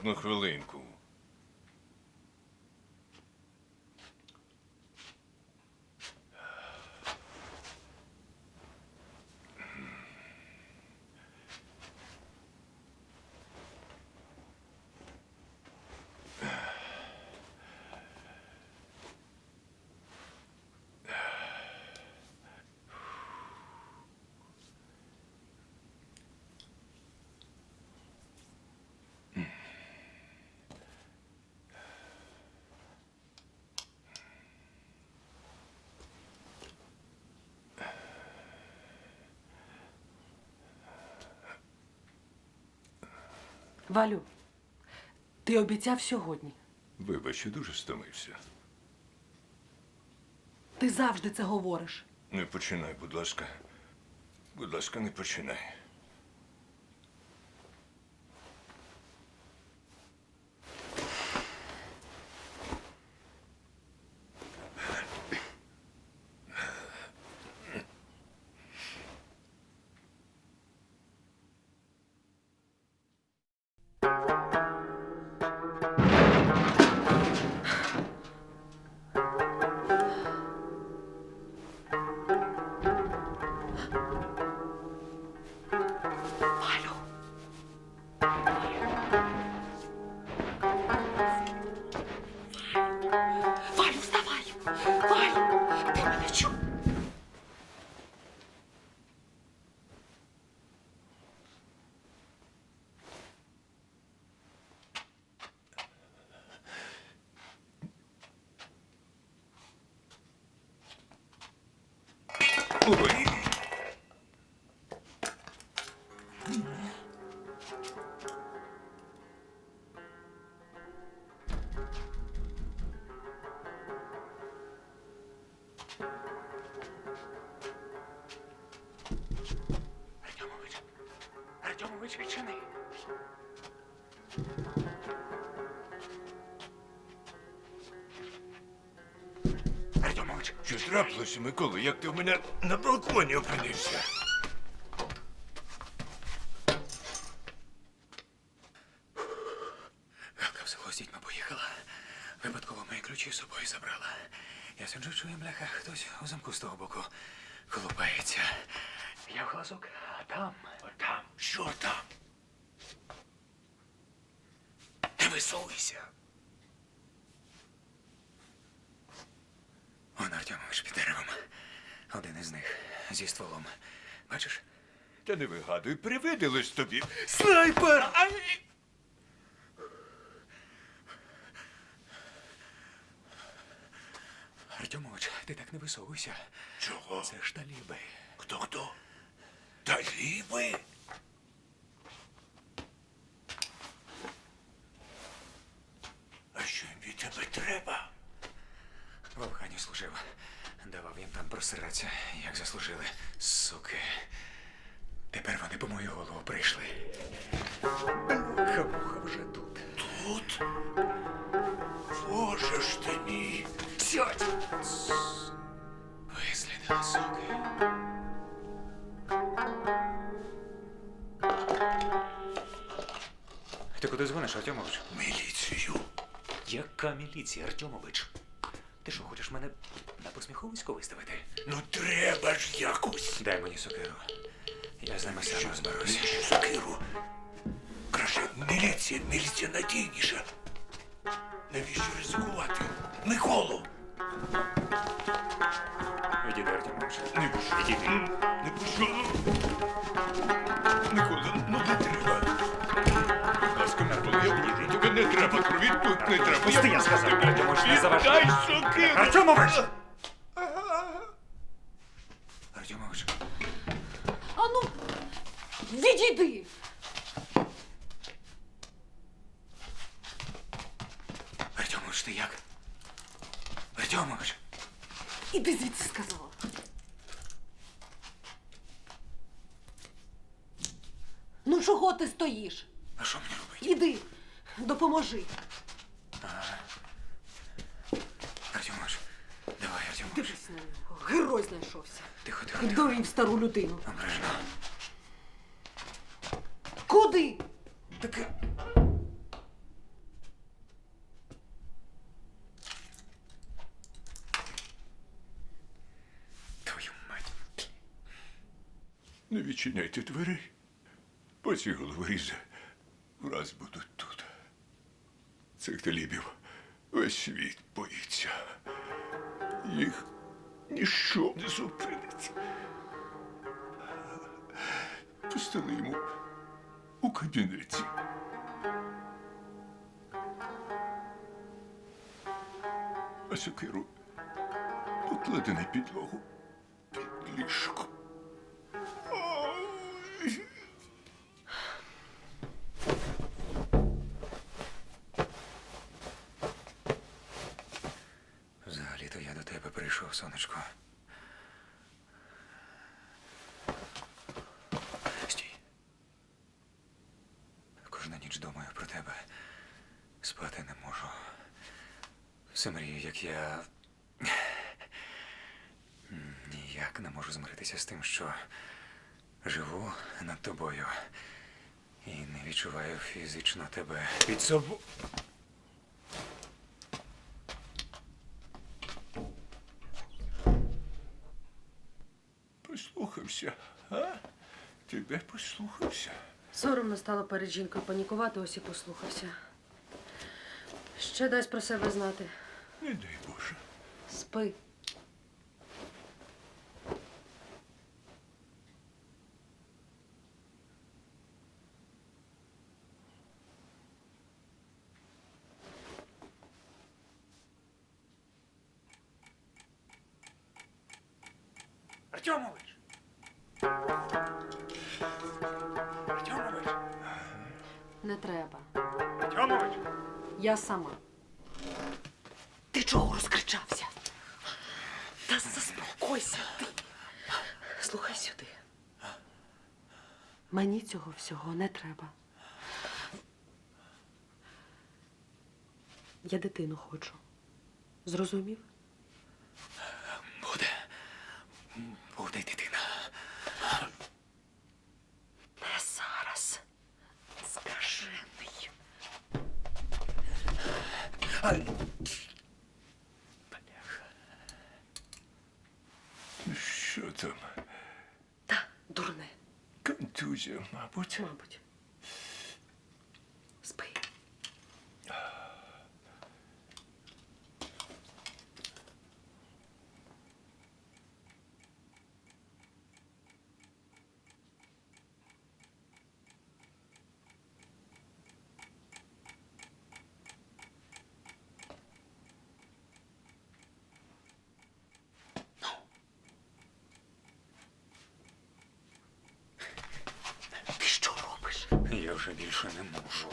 Одну хвилинку. Валю. Ти обіцяв сьогодні. Вибач, я дуже стомився. Ти завжди це говориш. Не починай, будь ласка. Будь ласка, не починай. Ой. Артемович, Артемович, відчини. Артемович, Що трапилося, Микола? Як ти в мене на балконі опинився? Галка в село з дітьми поїхала. Випадково мої ключі з собою забрала. Я сиджу, чую, бляха, хтось у замку з того боку колупається. Я в глазок, а там, от там, Що там? не висовуйся. Артемович під деревом. Один із них зі стволом. Бачиш? Та не вигадуй, привиділось тобі. Снайпер! Ай! Артемович, ти так не висовуйся. Чого? Це ж таліби. Хто хто? Таліби? А що їм від тебе треба? Служив. Давав їм там просиратися, як заслужили. Суки. Тепер вони по мою голову прийшли. Бляха-муха вже тут. Тут? Боже ж ти мій. Сядь! Вислідили, суки. Ти куди дзвониш, Артемович? Міліцію. Яка міліція, Артемович? Ти що, хочеш мене на посміховисько виставити? Ну треба ж якось. Дай мені сокиру. Я з ними сам розберусь. Навіщо сокиру? Краще міліція, міліція надійніша. Навіщо ризикувати? Миколу! Відійди, Артемович. Не пущу. Відійди. Не пущу. Треба крові, не треба. Пусти, я сказав, ти можеш не заважати. Віддай сокиру! Артемович! Артемович, Ану, відійди! Артемович, ти як? Артемович! Іди звідси сказала. Ну чого ти стоїш? А що мені робити? Іди, допоможи. герой знайшовся. Тихо, тихо, тихо. Довів стару людину. Обережно. Куди? Таке. Твою мать. Не відчиняйте двері. Бо ці головорізи враз будуть тут. Цих талібів весь світ боїться. Їх ніщо не зупинить. Пустили йому у кабінеті. А сокиру покладе на підлогу під ліжко. Все мрію, як я. Ніяк не можу змиритися з тим, що живу над тобою і не відчуваю фізично тебе під собою. Послухався, а? Тебе послухався. Соромно стало перед жінкою панікувати, ось і послухався. Ще дасть про себе знати. Не дай Боже. Спи. Артемович! Артемович! Не треба. Артемович! Я сама. Чого розкричався? Та заспокойся ти. Слухай сюди. Мені цього всього не треба. Я дитину хочу. Зрозумів? Буде. Буде дитина. Не зараз. Скажений. Ай. Бляха. Ну, Що там? Та, дурне, Контузія, мабуть. мабуть. Спи. Ти що робиш? Я вже більше не можу.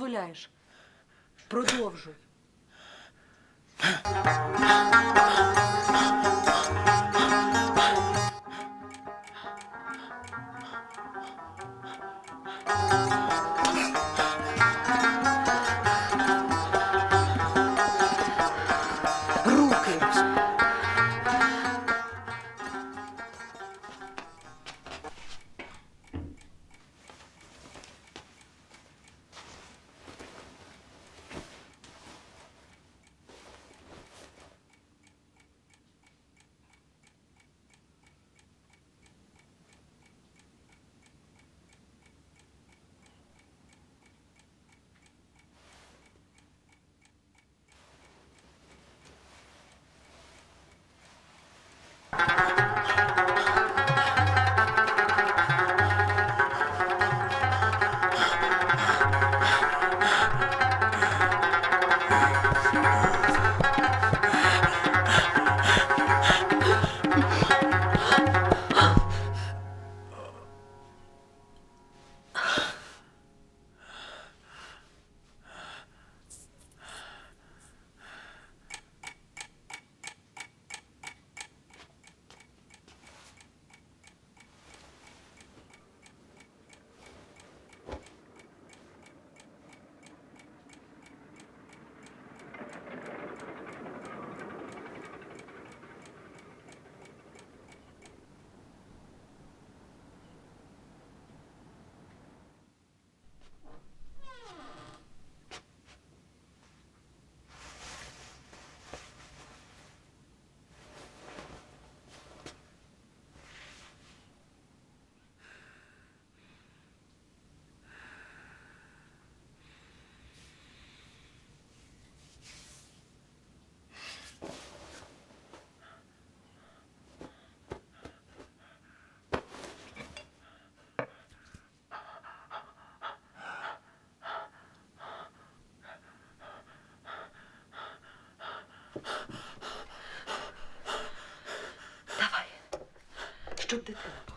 Дозволяєш? Продовжуй. Щоб дитина була.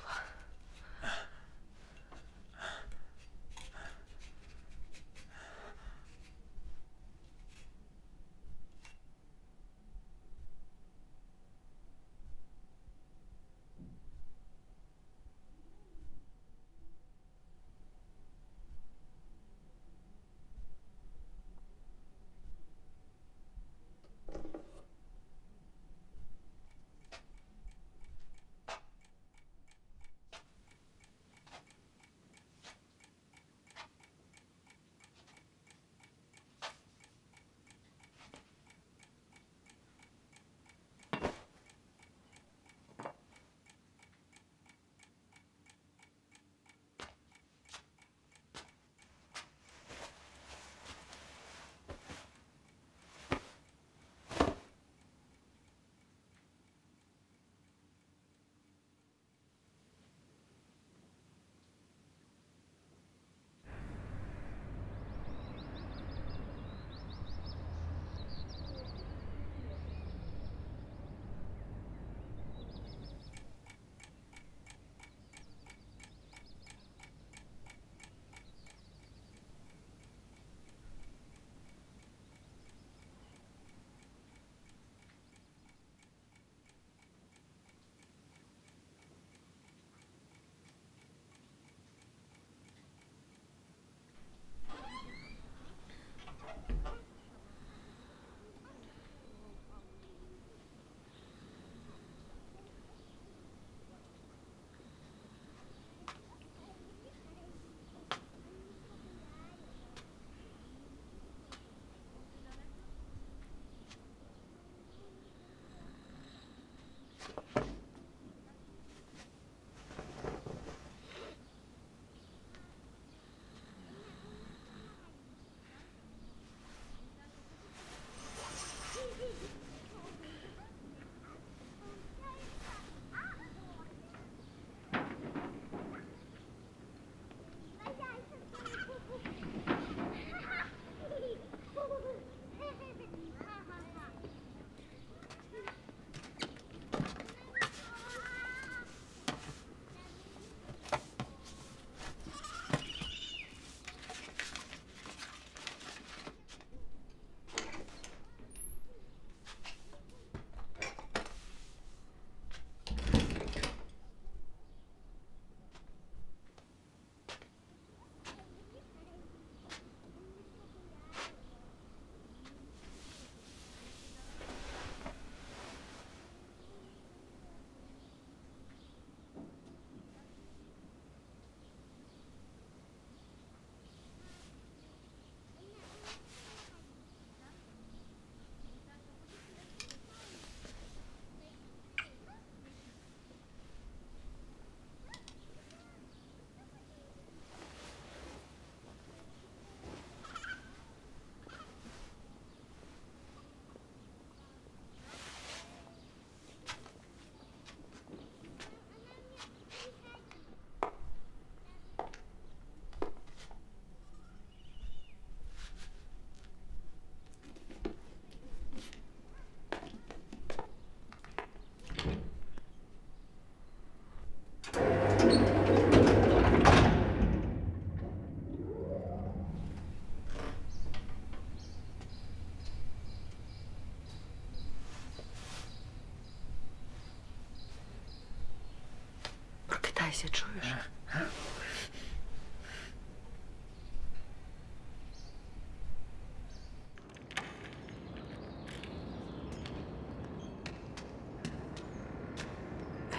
Прокидайся, чуєш?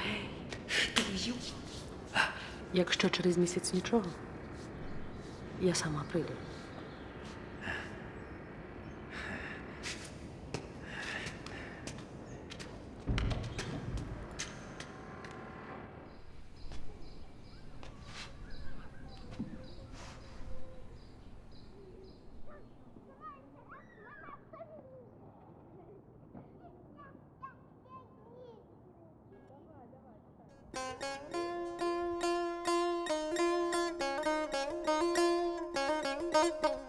Ей. Якщо через місяць нічого, я сама прийду. Thank you.